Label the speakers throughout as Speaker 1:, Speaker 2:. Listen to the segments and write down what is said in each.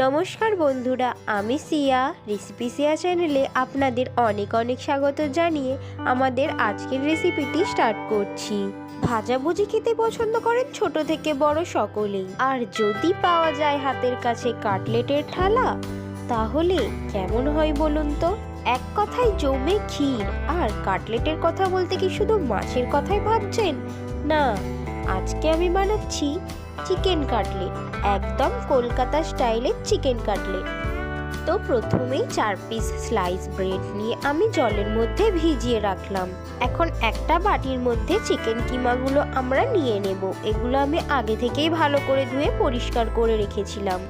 Speaker 1: নমস্কার বন্ধুরা, আমি সিয়া। রেসিপি সিয়া চ্যানেলে আপনাদের অনেক অনেক স্বাগত জানিয়ে আমাদের আজকের রেসিপিটি স্টার্ট করছি। ভাজাভুজি খেতে পছন্দ করেন ছোট থেকে বড় সকলেই। আর যদি পাওয়া যায় হাতের কাছে কাটলেটের ঠালা তাহলে কেমন হয় বলুন তো? এক কথায় জমে ক্ষীর, আর কাটলেটের কথা বলতে কি শুধু মাছের কথাই ভাবছেন? না, আজকে আমি বানাচ্ছি চিকেন কাটলেট একদম কলকাতা স্টাইলের চিকেন কাটলেট তো প্রথমেই চার পিস স্লাইস ব্রেড নিয়ে আমি জলের মধ্যে ভিজিয়ে রাখলাম। এখন একটা বাটির মধ্যে চিকেন কিমাগুলো আমরা নিয়ে নেব। এগুলো আমি আগে থেকেই ভালো করে ধুয়ে পরিষ্কার করে রেখেছিলাম।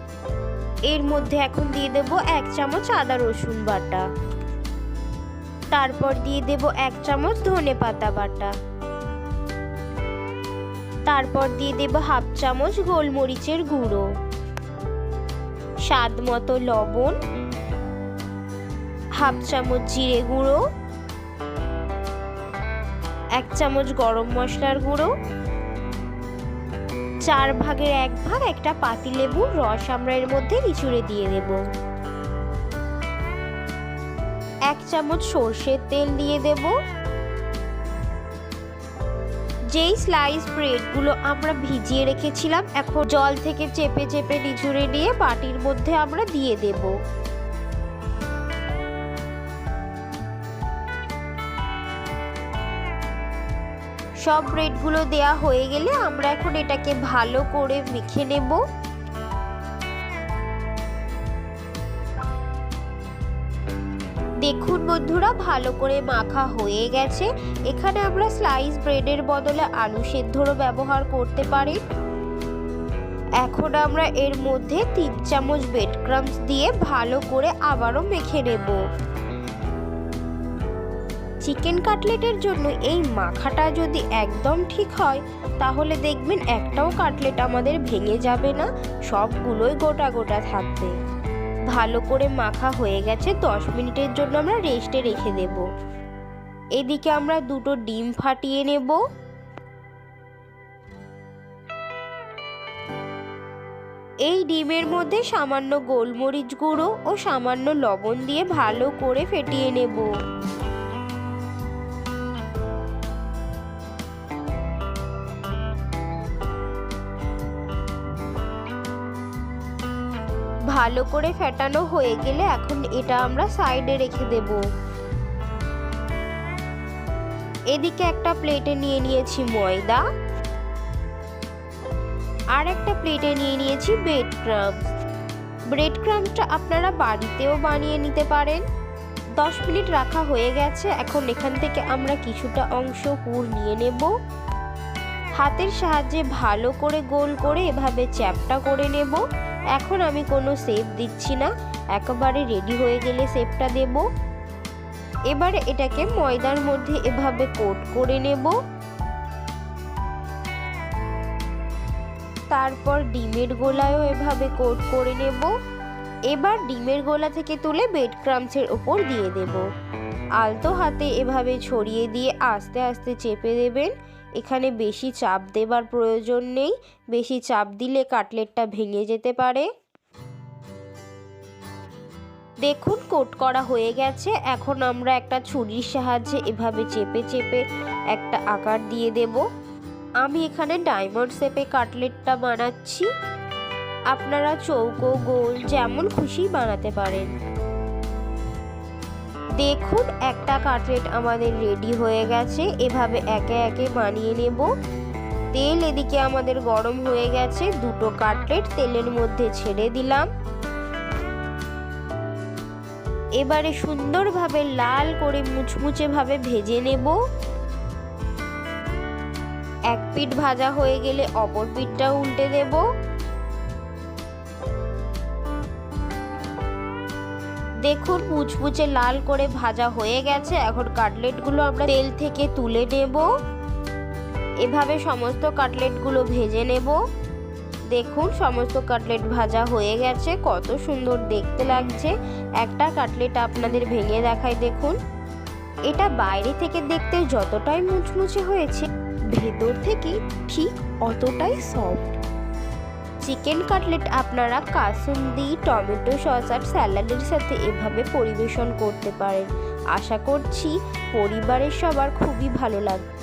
Speaker 1: এর মধ্যে এখন দিয়ে দেব এক চামচ আদা রসুন বাটা। তারপর দিয়ে দেব এক চামচ ধনে পাতা বাটা। তারপর দিয়ে দেব হাফ চামচ গোলমরিচের গুঁড়ো। স্বাদ মতো লবণ, হাফ চামচ জিরে গুঁড়ো, এক চামচ গরম মশলার গুঁড়ো, চার ভাগের এক ভাগ একটা পাতিলেবুর রস আমরা এর মধ্যে নিচুড়ে দিয়ে দেব। এক চামচ সর্ষের তেল দিয়ে দেবো। যেই স্লাইস ব্রেডগুলো আমরা ভিজিয়ে রেখেছিলাম, এখন জল থেকে চেপে চেপে নিচুড়ে নিয়ে বাটির মধ্যে আমরা দিয়ে দেব। সব ব্রেডগুলো দেয়া হয়ে গেলে আমরা এখন এটাকে ভালো করে মেখে নেব। দেখুন বন্ধুরা, ভালো করে মাখা হয়ে গেছে। এখানে আমরা স্লাইস ব্রেডের বদলে আলু সেদ্ধরও ব্যবহার করতে পারি। এখন আমরা এর মধ্যে তিন চামচ ব্রেড ক্রামস দিয়ে ভালো করে আবারও মেখে নেব। চিকেন কাটলেটের জন্য এই মাখাটা যদি একদম ঠিক হয়, তাহলে দেখবেন একটাও কাটলেট আমাদের ভেঙে যাবে না, সবগুলোই গোটা গোটা থাকবে। ভালো করে মাখা হয়ে গেছে, দশ মিনিটের জন্য আমরা রেস্টে রেখে দেব। এদিকে আমরা দুটো ডিম ফাটিয়ে নেব। এই ডিমের মধ্যে সামান্য গোলমরিচ গুঁড়ো ও সামান্য লবণ দিয়ে ভালো করে ফেটিয়ে নেব। ভালো করে ফেটানো হয়ে গেলে এখন এটা আমরা সাইডে রেখে দেব। এদিকে একটা প্লেটে নিয়ে নিয়েছি ময়দা। আর একটা প্লেটে নিয়ে নিয়েছি ব্রেড ক্রাম্পস ব্রেড ক্রাম্পসটা আপনারা বাড়িতেও বানিয়ে নিতে পারেন। দশ মিনিট রাখা হয়ে গেছে, এখন এখান থেকে আমরা কিছুটা অংশ পুর নিয়ে নেব। হাতের সাহায্যে ভালো করে গোল করে এভাবে চ্যাপটা করে নেব। এখন আমি কোনো সেপ দিচ্ছি না। একেবারে রেডি হয়ে গেলে সেপটা দেব। এবারে এটাকে ময়দার মধ্যে এভাবে কোট করে নেব। তারপর ডিমের গোলায়ও এভাবে কোট করে নেব। এবার ডিমের গোলা থেকে তুলে বেড ক্রামসের ওপর দিয়ে দেব। আলতো হাতে এভাবে ছড়িয়ে দিয়ে আস্তে আস্তে চেপে দেবেন। এখানে বেশি চাপ দেবার প্রয়োজন নেই। বেশি চাপ দিলে কাটলেটটা ভেঙে যেতে পারে। দেখুন, কোট করা হয়ে গেছে। এখন আমরা একটা ছুরির সাহায্যে এভাবে চেপে চেপে একটা আকার দিয়ে দেব। আমি এখানে ডায়মন্ড শেপে কাটলেটটা বানাচ্ছি। আপনারা চৌকো, গোল যেমন খুশি বানাতে পারেন। দেখুন, একটা কাটলেট আমাদের রেডি হয়ে গেছে। এভাবে একে একে বানিয়ে নেব। তেল এদিকে আমাদের গরম হয়ে গেছে। দুটো কাটলেট তেলের মধ্যে ছেড়ে দিলাম। এবারে সুন্দরভাবে লাল করে মুচমুচে ভাবে ভেজে নেব। এক পিঠ ভাজা হয়ে গেলে অপর পিঠটা উল্টে দেবো। দেখুন, মুচমুচে লাল করে ভাজা হয়ে গেছে। এখন কাটলেটগুলো আমরা তেল থেকে তুলে নেব। এভাবে সমস্ত কাটলেটগুলো ভেজে নেব। দেখুন, সমস্ত কাটলেট ভাজা হয়ে গেছে। কত সুন্দর দেখতে লাগছে। একটা কাটলেট আপনাদের ভেঙে দেখায় দেখুন। এটা বাইরে থেকে দেখতে যতটাই মুচমুচে হয়েছে, ভেতর থেকে ঠিক অতটাই সফট চিকেন কাটলেট আপনারা কাসুন্দি টমেটো সস আর স্যালাডের সাথে এভাবে পরিবেশন করতে পারেন। আশা করছি পরিবারের সবার খুবই ভালো লাগবে।